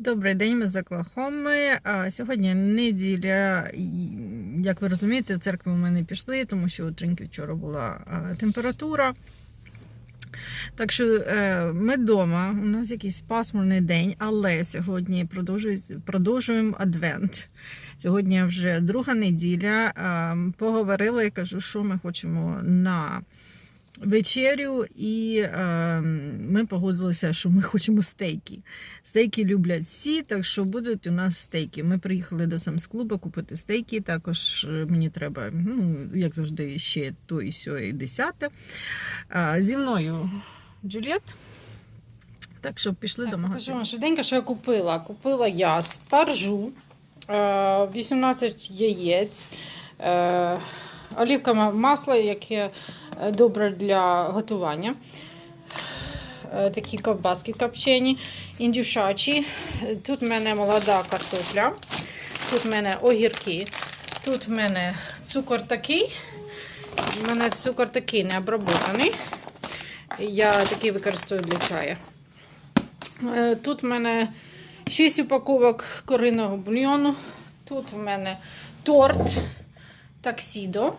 Добрий день, ми з Оклахоми. Сьогодні неділя. Як ви розумієте, в церкву ми не пішли, тому що утреньки вчора була температура. Так що е, ми вдома, у нас якийсь пасмурний день, але сьогодні продовжуємо адвент. Сьогодні вже друга неділя. Поговорила і кажу, що ми хочемо на вечерю, і е, ми погодилися, що ми хочемо стейки. Стейки люблять всі, так що будуть у нас стейки. Ми приїхали до Самс-клубу купити стейки. Також е, мені треба, ну, як завжди, ще то і сьо, і десяте. А, зі мною Джульєт. Так що пішли до Так, магазину. Покажу вам швиденько, що я купила. Купила я спаржу, е, 18 яєць, е, олівкове масло, яке добре для готування. Е, Такі ковбаски копчені, індюшачі. Тут в мене молода картопля, тут в мене огірки, тут в мене цукор такий. У мене цукор такий не оброблений. Я такий використовую для чаю. Е, Тут в мене 6 упаковок куриного бульйону. Тут в мене торт таксідо,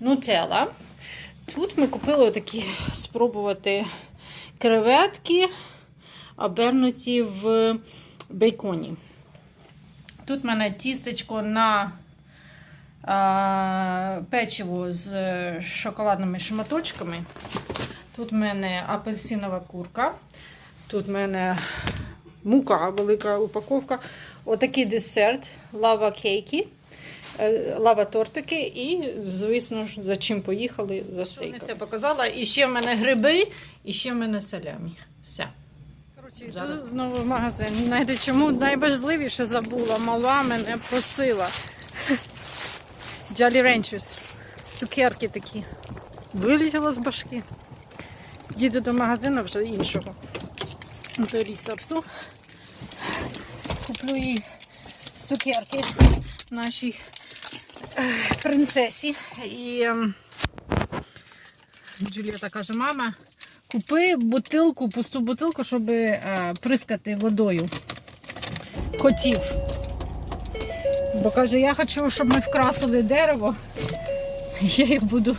нутелла. Тут ми купили такі спробувати креветки, обернуті в бейконі. Тут в мене тістечко на а, печиво з шоколадними шматочками. Тут в мене апельсинова курка. Тут в мене мука, велика упаковка. Отакий десерт, лава кейки, лава тортики і, звісно ж, за чим поїхали за стейком. Не все показала. І ще в мене гриби, і ще в мене салямі. Все. Коротше, Зараз. йду знову в магазин. Знаєте, чому найважливіше забула? Мала мене просила. Jolly Ranchers. Цукерки такі. Вилетіла з башки. Їду до магазину вже іншого. До рісорсу. Куплю їй цукерки нашій е, принцесі. І ем, Джулієта каже, мама, купи бутилку, пусту бутилку, щоб е, прискати водою котів. Бо каже, я хочу, щоб ми вкрасили дерево, я їх буду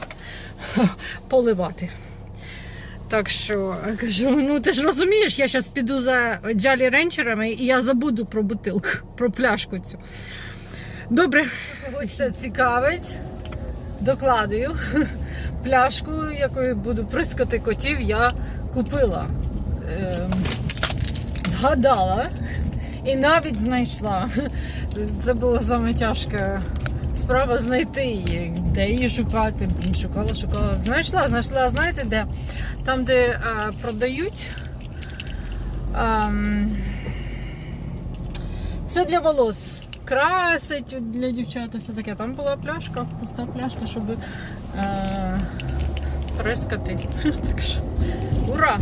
поливати. Так що кажу, ну ти ж розумієш, я зараз піду за джалі ренчерами і я забуду про бутилку, про пляшку цю. Добре, когось це цікавить. Докладую. Пляшку, якою буду прискати котів, я купила. Ем, згадала і навіть знайшла. Це було саме тяжка справа знайти її. Де її шукати? Блін, шукала, шукала. Знайшла, знайшла, знаєте де? Там, де е, продають. ем, це для волос. Красить для дівчат і все таке. Там була пляшка, пуста пляшка, щоб е, прискати. Так що, ура!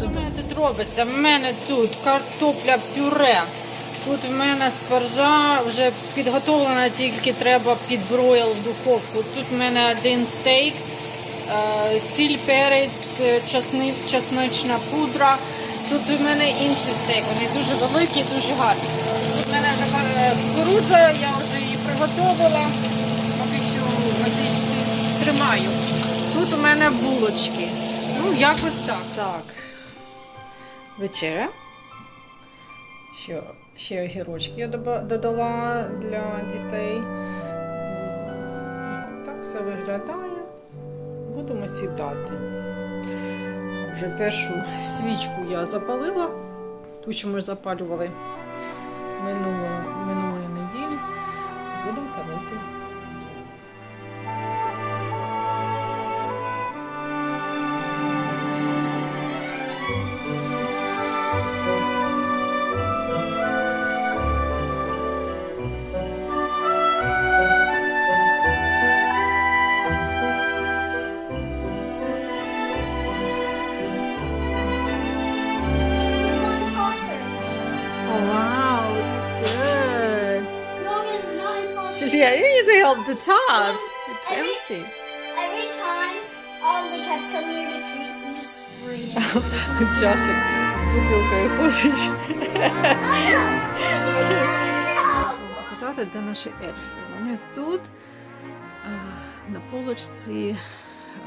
Що в мене тут робиться? В мене тут картопля пюре. Тут в мене спаржа вже підготовлена, тільки треба підброїл в духовку. Тут в мене один стейк, е, сіль, перець, е, часни, чесночна пудра. Тут у мене інший стейк. Вони дуже великі, дуже гарні. Мене вже е, кукурудза, я вже її приготувала. Поки що в тримаю. Тут у мене булочки. Ну, якось так. Так. Вечеря. Ще, ще огірочки я додала для дітей. Так все виглядає. Будемо сідати. Вже першу свічку я запалила, ту, що ми запалювали Menua, menua. Help the top. It's Every- empty. Every time all the cats come here to treat, we just spray it. Джошик з бутилкою вам показати, де наші ельфи. Вони тут, на полочці,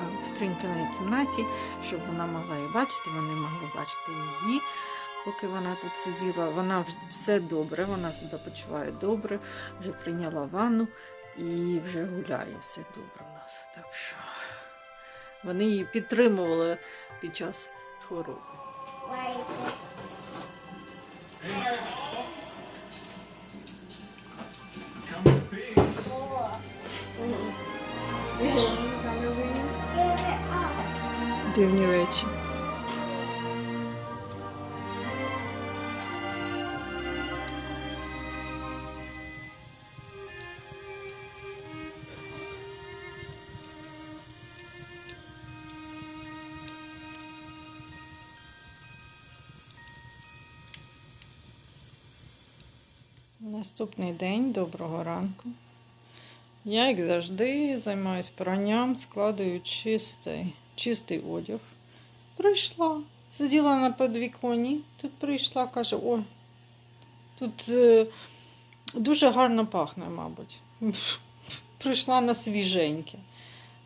а, в триньканій кімнаті, щоб вона могла її бачити, вони могли бачити її. Поки вона тут сиділа, вона все добре, вона себе почуває добре, вже прийняла ванну і вже гуляє, все добре у нас. Так що вони її підтримували під час хвороби. Дивні речі. Наступний день, доброго ранку. Я, як завжди, займаюся пранням, складаю чистий, чистий одяг. Прийшла, сиділа на підвіконі, тут прийшла, каже, ой, тут е, дуже гарно пахне, мабуть. Прийшла на свіженьке.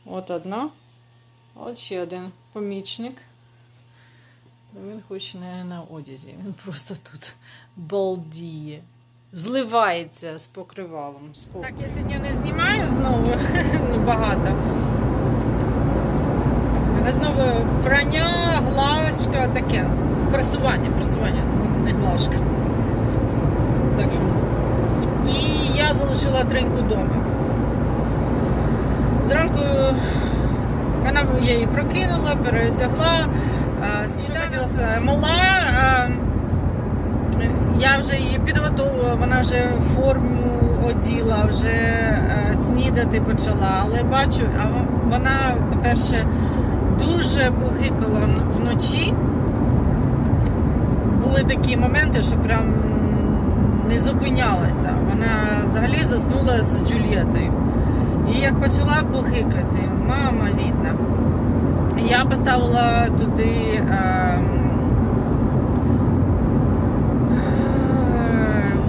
От одна, от ще один помічник. Він хоч не на одязі, він просто тут балдіє. Зливається з покривалом. Так, я сьогодні не знімаю знову ну, багато. У мене знову прання, глажка, таке. Просування, просування, не глажка. Так що. І я залишила треньку вдома. Зранку вона я її прокинула, перетягла. А, Що хотіла сказати? Мала. а, я вже її підготувала, вона вже форму оділа, вже е, снідати почала. Але бачу, а вона, по-перше, дуже похикала вночі. Були такі моменти, що прям не зупинялася. Вона взагалі заснула з Джульєтою. І як почала похикати, мама рідна, я поставила туди. Е,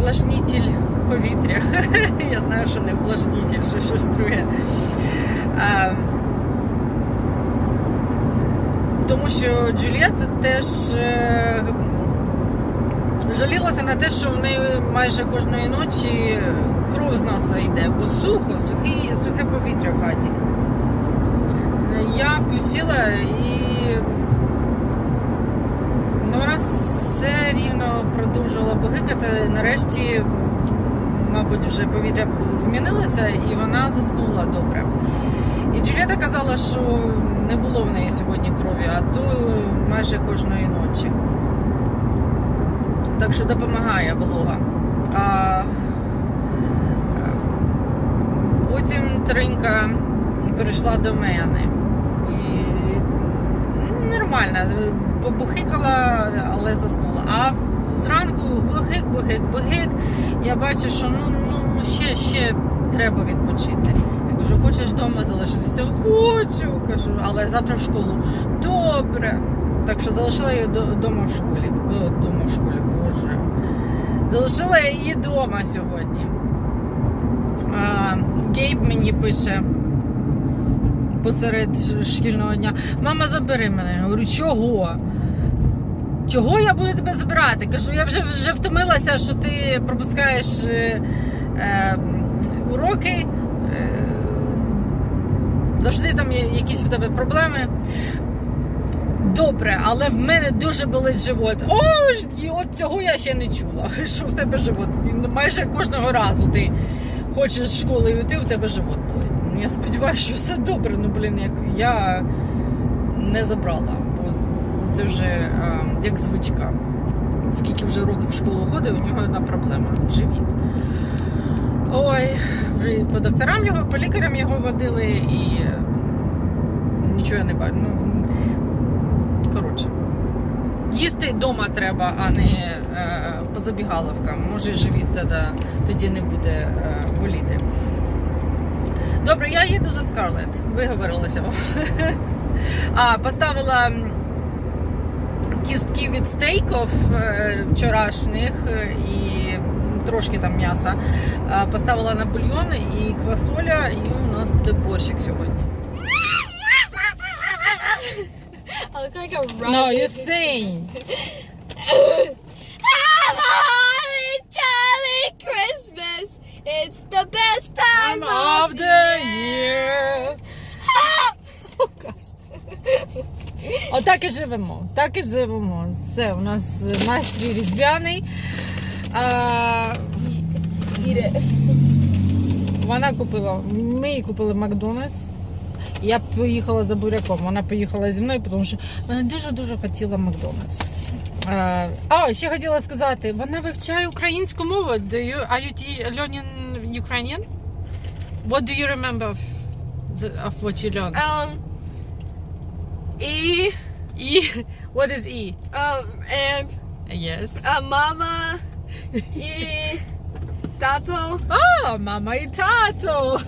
Влажнітель повітря. Я знаю, що не влажнітель, що щось друге. Тому що Джуліет теж е, жалілася на те, що в неї майже кожної ночі кров з носа йде, бо сухо, сухі, сухе повітря в хаті. Я включила і ну, вона все рівно продовжувала погикати. Нарешті, мабуть, вже повітря змінилося і вона заснула добре. І Джуліета казала, що не було в неї сьогодні крові, а то майже кожної ночі. Так що допомагає волога. А потім Тринька перейшла до мене. І нормально, побухикала, але заснула. А зранку бухик, бухик, бухик. Я бачу, що ну, ну ще, ще треба відпочити. Я кажу, хочеш вдома залишитися? Хочу, кажу, але завтра в школу. Добре. Так що залишила її вдома в школі. Дома в школі, боже. Залишила я її вдома сьогодні. А, Гейб мені пише посеред шкільного дня. Мама, забери мене. Я говорю, чого? Чого я буду тебе забирати? Кажу, я вже вже втомилася, що ти пропускаєш е, е, уроки. Е, завжди там є якісь в тебе проблеми. Добре, але в мене дуже болить живот. О, от цього я ще не чула. Що в тебе живот? Майже кожного разу ти хочеш з школи йти, у тебе живот болить. Я сподіваюся, що все добре. Ну, блін, як я не забрала, бо це вже е, як звичка. Скільки вже років в школу ходить, у нього одна проблема живіт. Ой, вже по докторам його, по лікарям його водили і нічого я не бачу. Ну, коротше. Їсти вдома треба, а не е, по забігаловкам. Може живіт тоді, не буде е, боліти. Добре, я їду за Скарлет. Виговорилася вам. А, поставила кістки від стейків е, вчорашніх е, і трошки там м'яса. Поставила на бульйон і квасоля, і у нас буде борщик сьогодні. I look like a No, you sing. Have a holly jolly Christmas. It's the best time of of the year. Отак і живемо. Так і живемо. Все, у нас настрій різдвяний. А, вона купила, ми їй купили Макдональдс. Я поїхала за буряком. Вона поїхала зі мною, тому що вона дуже-дуже хотіла Макдональдс. А, ще хотіла сказати, вона вивчає українську мову. Do you, are you learning Ukrainian? What do you remember of, of what you learned? Um, E. E. What is E? um, and Yes. uh, mama, y tato. А, мама і тато.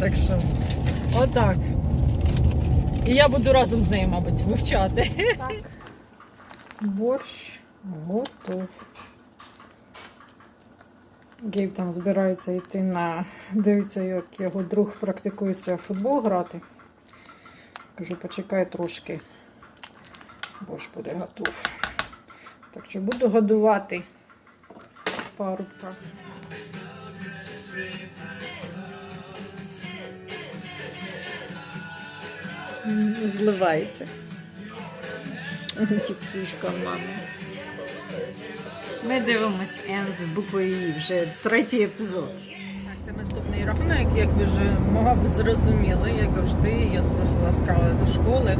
так що, отак. І я буду разом з нею, мабуть, вивчати. Так. Борщ готов. Гейб там збирається йти на. Дивиться, як його друг практикується в футбол грати. Кажу, почекай трошки. Борщ буде готов. Так що буду годувати парубка. Зливається. Кіпкушка мами. Ми дивимось Н з буквою І, вже третій епізод. Це наступний рахунок, як ви вже, мабуть, зрозуміли, як завжди, я спросила справи до школи.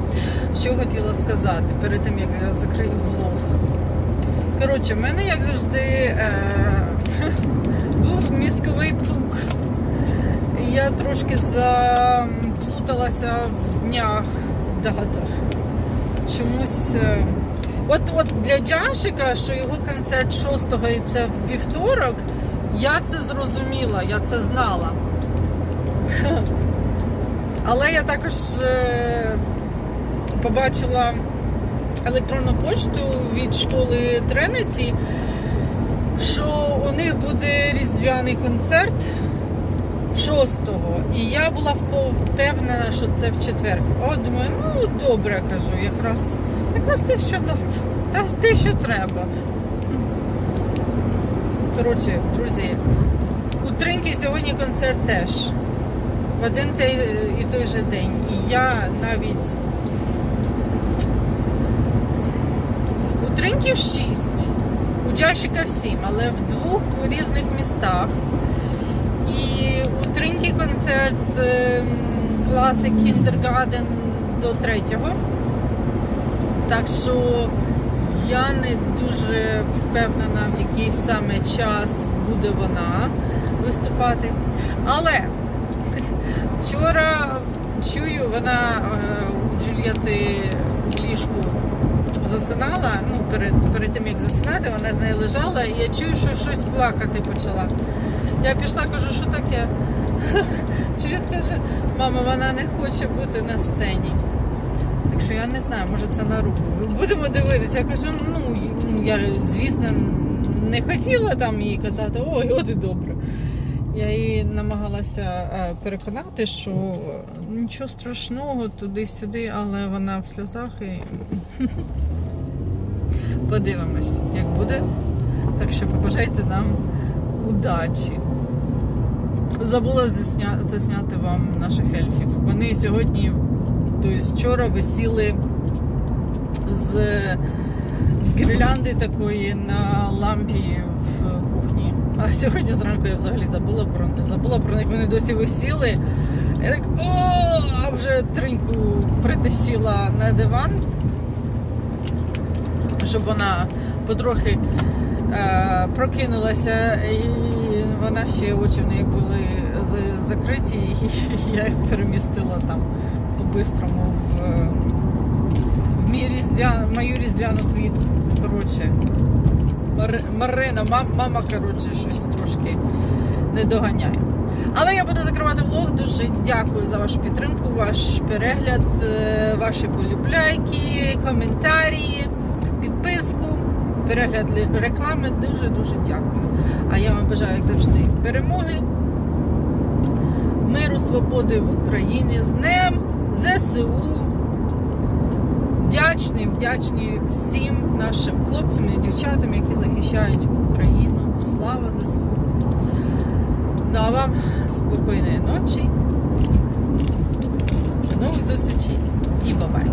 Що хотіла сказати перед тим, як я закрию влог. Коротше, в мене, як завжди, е, був мізковий пук. Я трошки заплуталася в днях, датах. Чомусь. е, От, от для Джашика, що його концерт 6-го і це в вівторок, я це зрозуміла, я це знала. Але я також е, побачила електронну почту від школи Тренеті, що у них буде різдвяний концерт 6-го. І я була впевнена, що це в четвер. О, думаю, ну добре кажу, якраз, якраз те, що те, що треба. Коротше, друзі, у Тринки сьогодні концерт теж. В один і той же день. І я навіть у Тринків 6, у Джашика 7, але в двох різних містах. І у Тринкі концерт ем, класи Кіндергаден до третього. Так що я не дуже впевнена, в який саме час буде вона виступати. Але вчора чую, вона е, у Джульєти в ліжку засинала. Ну, перед, перед тим як засинати, вона з нею лежала, і я чую, що щось плакати почала. Я пішла, кажу, що таке. Джульєт каже, мама, вона не хоче бути на сцені. Так що я не знаю, може це на руку. Будемо дивитися. Я кажу, ну я, звісно, не хотіла там їй казати, ой, от і добре. Я її намагалася е, переконати, що нічого страшного туди-сюди, але вона в сльозах і подивимось, як буде. Так що побажайте нам удачі. Забула засня... засняти вам наших ельфів. Вони сьогодні, тобто вчора висіли з, з гірлянди такої на лампі в кухні. А сьогодні зранку я взагалі забула про них. Забула про них, вони досі висіли. Я так, о, а вже триньку притащила на диван, щоб вона потрохи е, прокинулася, і вона ще очі в неї були закриті, і я їх перемістила там по-бистрому в, е, в мій різдвя, мою різдвяну квітку. Коротше, Марина, мам, мама, коротше, щось трошки не доганяє. Але я буду закривати влог. Дуже дякую за вашу підтримку, ваш перегляд, е, ваші полюбляйки, коментарі, підписку, перегляд реклами. Дуже дуже дякую. А я вам бажаю, як завжди, перемоги, миру, свободи в Україні з Днем ЗСУ. Вдячні, вдячні всім нашим хлопцям і дівчатам, які захищають Україну. Слава ЗСУ! Ну а вам спокійної ночі. До нових зустрічей і бабай!